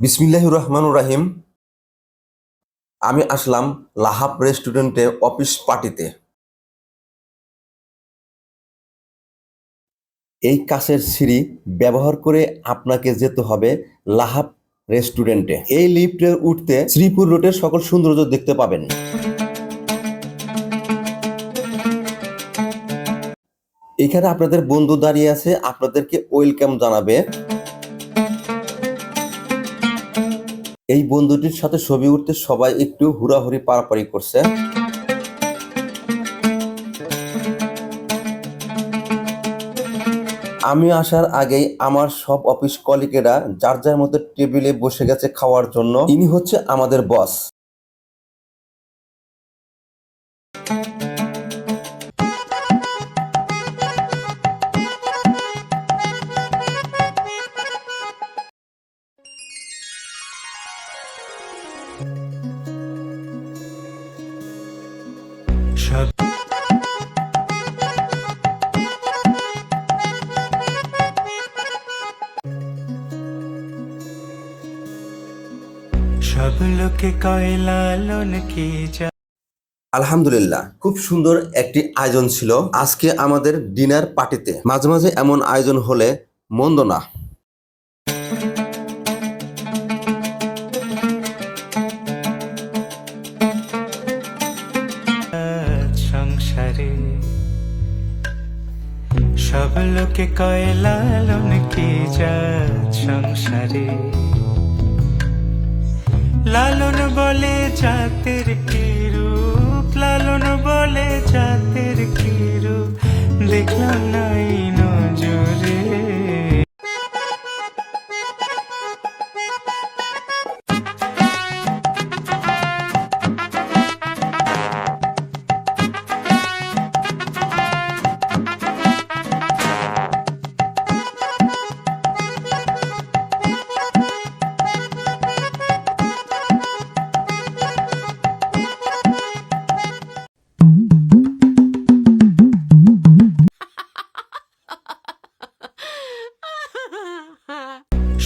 বিসমিল্লাহ রহমান রাহিম। আমি আসলাম লাহাব রেস্টুরেন্টে অফিস পার্টিতে। এই কাছের সিঁড়ি ব্যবহার করে আপনাকে যেতে হবে লাহাব রেস্টুরেন্টে। এই লিফটে উঠতে শ্রীপুর রোডের সকল সৌন্দর্য দেখতে পাবেন। এখানে আপনাদের বন্ধু দাঁড়িয়ে আছে, আপনাদেরকে ওয়েলকাম জানাবে। এই বন্ধুটির সাথে ছবি উঠতে সবাই একটু হুড়াহুড়ি পারাপারি করছে। আমি আসার আগেই আমার সব অফিস কলিগেরা যার যার মতো টেবিলে বসে গেছে খাওয়ার জন্য। ইনি হচ্ছে আমাদের বস আলহামদুলিল্লাহ, খুব সুন্দর একটি আয়োজন ছিল। আজকে আমাদের ডিনার পার্টিতে মাঝে মাঝে এমন আয়োজন হলে মন্দ না। সংসারে সব লোকে কয় লালন কি সংসারে? লালন বলে জাতের কি রূপ? লালন বলে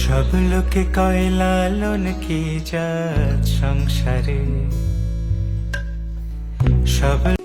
সব লোকে কয় লালন কি জাত সংসারে সব